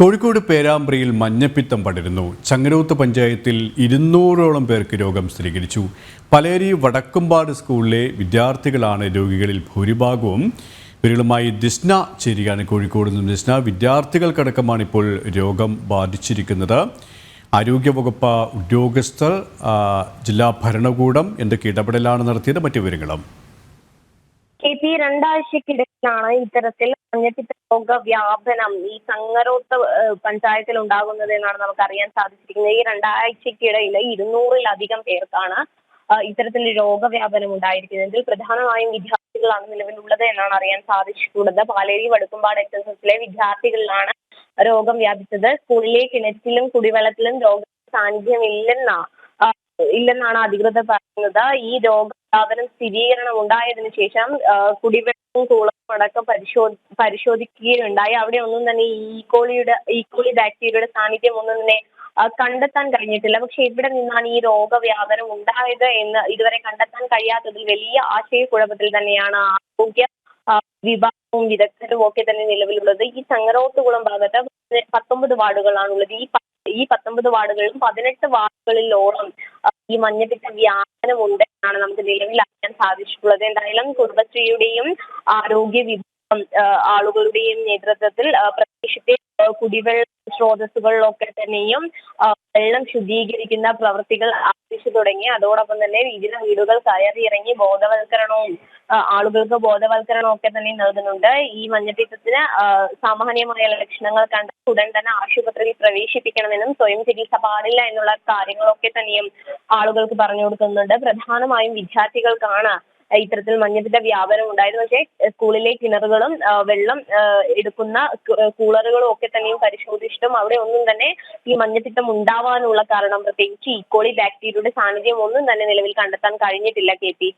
കോഴിക്കോട് പേരാമ്പ്രയിൽ മഞ്ഞപ്പിത്തം പടരുന്നു. ചങ്ങരോത്ത് പഞ്ചായത്തിൽ ഇരുന്നൂറോളം പേർക്ക് രോഗം സ്ഥിരീകരിച്ചു. പലേരി വടക്കുംപാട് സ്കൂളിലെ വിദ്യാർത്ഥികളാണ് രോഗികളിൽ ഭൂരിഭാഗവും. ഇവരുമായി ദിസ്ന ചേരുകയാണ് കോഴിക്കോട് നിന്നും. ദിസ്ന വിദ്യാർത്ഥികൾക്കടക്കമാണ് ഇപ്പോൾ രോഗം ബാധിച്ചിരിക്കുന്നത്. ആരോഗ്യവകുപ്പ് ഉദ്യോഗസ്ഥർ ജില്ലാ ഭരണകൂടം എന്തൊക്കെ ഇടപെടലാണ് നടത്തിയത്? മറ്റു വിവരങ്ങളും. ഈ രണ്ടാഴ്ചക്കിടയിലാണ് ഇത്തരത്തിൽ മഞ്ഞപ്പിത്ത രോഗവ്യാപനം ഈ സങ്ങരോത്ത് പഞ്ചായത്തിൽ ഉണ്ടാകുന്നത് എന്നാണ് നമുക്ക് അറിയാൻ സാധിച്ചിരിക്കുന്നത്. ഈ രണ്ടാഴ്ചക്കിടയിൽ ഇരുന്നൂറിലധികം പേർക്കാണ് ഇത്തരത്തിൽ രോഗവ്യാപനം ഉണ്ടായിരിക്കുന്നതിൽ പ്രധാനമായും വിദ്യാർത്ഥികളാണ് നിലവിലുള്ളത് എന്നാണ് അറിയാൻ സാധിച്ചിട്ടുള്ളത്. പാലേരി വടുക്കുംപാട് എച്ച് എസ് എസിലെ വിദ്യാർത്ഥികളിലാണ് രോഗം വ്യാപിച്ചത്. സ്കൂളിലെ കിണറ്റിലും കുടിവെള്ളത്തിലും രോഗ സാന്നിധ്യം ഇല്ലെന്നാ ഇല്ലെന്നാണ് അധികൃതർ പറയുന്നത് ഈ രോഗവ്യാപനം സ്ഥിരീകരണം ഉണ്ടായതിനു ശേഷം കുടിവെള്ളവും കൂളവും അടക്കം പരിശോധി പരിശോധിക്കുകയുണ്ടായി. അവിടെ ഒന്നും തന്നെ ഈ ഈക്കോളിയുടെ ഈക്കോളി ബാക്ടീരിയയുടെ സാന്നിധ്യം ഒന്നും തന്നെ കണ്ടെത്താൻ കഴിഞ്ഞിട്ടില്ല. പക്ഷെ ഇവിടെ നിന്നാണ് ഈ രോഗവ്യാപനം ഉണ്ടായത് എന്ന് ഇതുവരെ കണ്ടെത്താൻ കഴിയാത്തതിൽ വലിയ ആശയക്കുഴപ്പത്തിൽ തന്നെയാണ് ആരോഗ്യ വിഭാഗവും വിദഗ്ധരും ഒക്കെ തന്നെ നിലവിലുള്ളത്. ഈ ചങ്ങരോത്തുകുളം ഭാഗത്ത് പത്തൊമ്പത് വാർഡുകളാണുള്ളത്. ഈ ഈ പത്തൊമ്പത് വാർഡുകളിലും പതിനെട്ട് വാർഡുകളിലോളം ഈ മഞ്ഞപ്പിത്ത വ്യാപനം ഉണ്ട് എന്നാണ് നമുക്ക് നിലവിൽ അറിയാൻ സാധിച്ചിട്ടുള്ളത്. എന്തായാലും കുടുംബശ്രീയുടെയും ആരോഗ്യ വിഭാഗം ആളുകളുടെയും നേതൃത്വത്തിൽ പ്രദേശത്തെ കുടിവെള്ള സ്രോതസ്സുകളിലൊക്കെ തന്നെയും വെള്ളം ശുദ്ധീകരിക്കുന്ന പ്രവൃത്തികൾ ആരംഭിച്ചു തുടങ്ങി. അതോടൊപ്പം തന്നെ വിവിധ വീടുകൾ കയറി ഇറങ്ങി ബോധവൽക്കരണവും ആളുകൾക്ക് ബോധവൽക്കരണവും ഒക്കെ തന്നെ നൽകുന്നുണ്ട്. ഈ മഞ്ഞപ്പിത്തത്തിന് സാമാന്യമായ ലക്ഷണങ്ങൾ കണ്ട ഉടൻ തന്നെ ആശുപത്രിയിൽ പ്രവേശിപ്പിക്കണമെന്നും സ്വയം ചികിത്സ പാടില്ല എന്നുള്ള കാര്യങ്ങളൊക്കെ തന്നെയും ആളുകൾക്ക് പറഞ്ഞു കൊടുക്കുന്നുണ്ട്. പ്രധാനമായും വിദ്യാർത്ഥികൾക്കാണ് ഇത്തരത്തിൽ മഞ്ഞപ്പിത്ത വ്യാപനം ഉണ്ടായത് പക്ഷേ സ്കൂളിലെ കിണറുകളും വെള്ളം എടുക്കുന്ന കൂളറുകളും ഒക്കെ തന്നെയും പരിശോധിച്ചിട്ടും അവിടെ ഒന്നും തന്നെ ഈ മഞ്ഞപ്പിത്തം ഉണ്ടാവാനുള്ള കാരണം പ്രത്യേകിച്ച് ഇക്കോളി ബാക്ടീരിയയുടെ സാന്നിധ്യം ഒന്നും തന്നെ നിലവിൽ കണ്ടെത്താൻ കഴിഞ്ഞിട്ടില്ല കെ പി.